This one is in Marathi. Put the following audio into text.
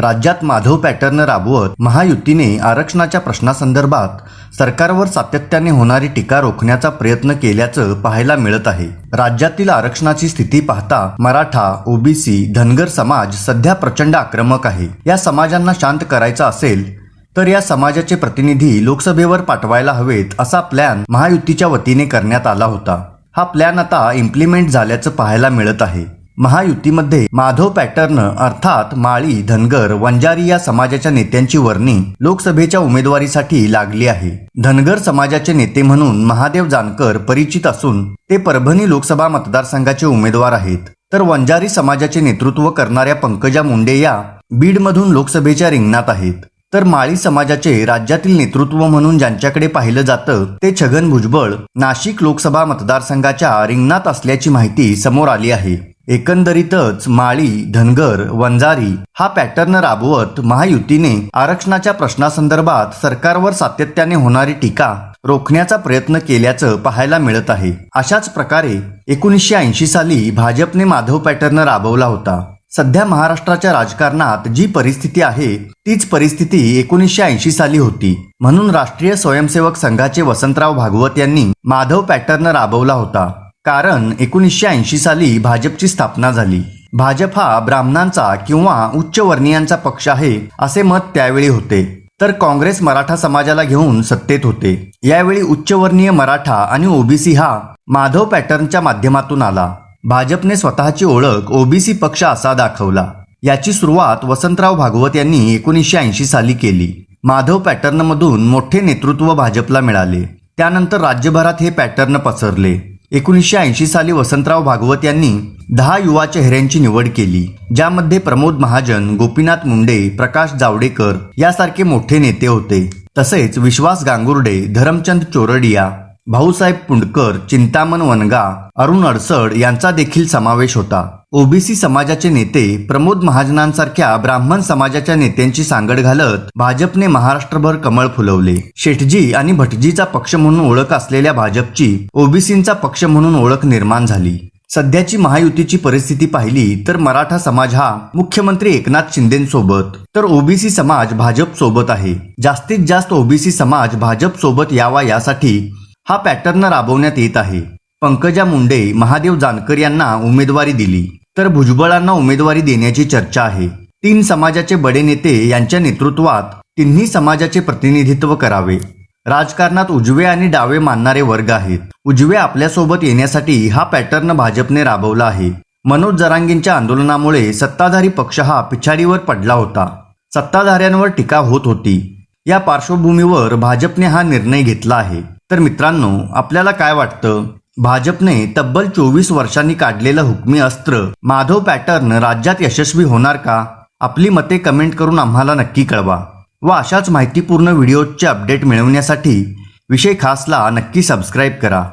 राज्यात माधव पॅटर्न राबवत महायुतीने आरक्षणाच्या प्रश्नासंदर्भात सरकारवर सातत्याने होणारी टीका रोखण्याचा प्रयत्न केल्याचं पाहायला मिळत आहे. राज्यातील आरक्षणाची स्थिती पाहता मराठा ओबीसी धनगर समाज सध्या प्रचंड आक्रमक आहे. या समाजांना शांत करायचा असेल तर या समाजाचे प्रतिनिधी लोकसभेवर पाठवायला हवेत असा प्लॅन महायुतीच्या वतीने करण्यात आला होता. हा प्लॅन आता इम्प्लिमेंट झाल्याचं पाहायला मिळत आहे. महायुतीमध्ये माधव पॅटर्न अर्थात माळी धनगर वंजारी या समाजाच्या नेत्यांची वर्णी लोकसभेच्या उमेदवारीसाठी लागली आहे. धनगर समाजाचे नेते म्हणून महादेव जानकर परिचित असून ते परभणी लोकसभा मतदारसंघाचे उमेदवार आहेत. तर वंजारी समाजाचे नेतृत्व करणाऱ्या पंकजा मुंडे या बीडमधून लोकसभेच्या रिंगणात आहेत. तर माळी समाजाचे राज्यातील नेतृत्व म्हणून ज्यांच्याकडे पाहिलं जातं ते छगन भुजबळ नाशिक लोकसभा मतदारसंघाच्या रिंगणात असल्याची माहिती समोर आली आहे. एकंदरीतच माळी धनगर वंजारी हा पॅटर्न राबवत महायुतीने आरक्षणाच्या प्रश्नासंदर्भात सरकारवर सातत्याने होणारी टीका रोखण्याचा प्रयत्न केल्याचं पाहायला मिळत आहे. अशाच प्रकारे एकोणीसशे ऐंशी साली भाजपने माधव पॅटर्न राबवला होता. सध्या महाराष्ट्राच्या राजकारणात जी परिस्थिती आहे तीच परिस्थिती एकोणीसशे ऐंशी साली होती. म्हणून राष्ट्रीय स्वयंसेवक संघाचे वसंतराव भागवत यांनी माधव पॅटर्न राबवला होता. कारण एकोणीसशे ऐंशी साली भाजपची स्थापना झाली. भाजप हा ब्राह्मणांचा किंवा उच्चवर्णीयांचा पक्ष आहे असे मत त्यावेळी होते. तर काँग्रेस मराठा समाजाला घेऊन सत्तेत होते. यावेळी उच्चवर्णीय मराठा आणि ओबीसी हा माधव पॅटर्नच्या माध्यमातून आला. भाजपने स्वतःची ओळख ओबीसी पक्ष असा दाखवला. याची सुरुवात वसंतराव भागवत यांनी एकोणीसशे ऐंशी साली केली. माधव पॅटर्नमधून मोठे नेतृत्व भाजपला मिळाले. त्यानंतर राज्यभरात हे पॅटर्न पसरले. एकोणीसशे ऐंशी साली वसंतराव भागवत यांनी दहा युवा चेहऱ्यांची निवड केली ज्यामध्ये प्रमोद महाजन गोपीनाथ मुंडे प्रकाश जावडेकर यासारखे मोठे नेते होते. तसेच विश्वास गांगुर्डे धरमचंद चोरडिया भाऊसाहेब पुंडकर चिंतामण वनगा अरुण अडसड यांचा देखील समावेश होता. ओबीसी समाजाचे नेते प्रमोद महाजनांसारख्या ब्राह्मण समाजाच्या नेत्यांची सांगड घालत भाजपने महाराष्ट्रभर कमळ फुलवले. शेठजी आणि भटजीचा पक्ष म्हणून ओळख असलेल्या भाजपची ओबीसींचा पक्ष म्हणून ओळख निर्माण झाली. सध्याची महायुतीची परिस्थिती पाहिली तर मराठा समाज हा मुख्यमंत्री एकनाथ शिंदेसोबत. तर ओबीसी समाज भाजप सोबत आहे. जास्तीत जास्त ओबीसी समाज भाजप सोबत यावा यासाठी हा पॅटर्न राबवण्यात येत आहे. पंकजा मुंडे महादेव जानकर यांना उमेदवारी दिली. तर भुजबळांना उमेदवारी देण्याची चर्चा आहे. तीन समाजाचे बडे नेते यांच्या नेतृत्वात तिन्ही समाजाचे प्रतिनिधित्व करावे. राजकारणात उजवे आणि डावे मानणारे वर्ग आहेत. उजवे आपल्यासोबत येण्यासाठी हा पॅटर्न भाजपने राबवला आहे. मनोज जरांगींच्या आंदोलनामुळे सत्ताधारी पक्ष हा पिछाडीवर पडला होता. सत्ताधाऱ्यांवर टीका होत होती. या पार्श्वभूमीवर भाजपने हा निर्णय घेतला आहे. तर मित्रांनो आपल्याला काय वाटतं? भाजपने तब्बल चोवीस वर्षांनी काढलेलं हुकमी अस्त्र. माधव पॅटर्न राज्यात यशस्वी होणार का? आपली मते कमेंट करून आम्हाला नक्की कळवा. व अशाच माहितीपूर्ण व्हिडिओजचे अपडेट मिळवण्यासाठी विषय खासला नक्की सबस्क्राईब करा.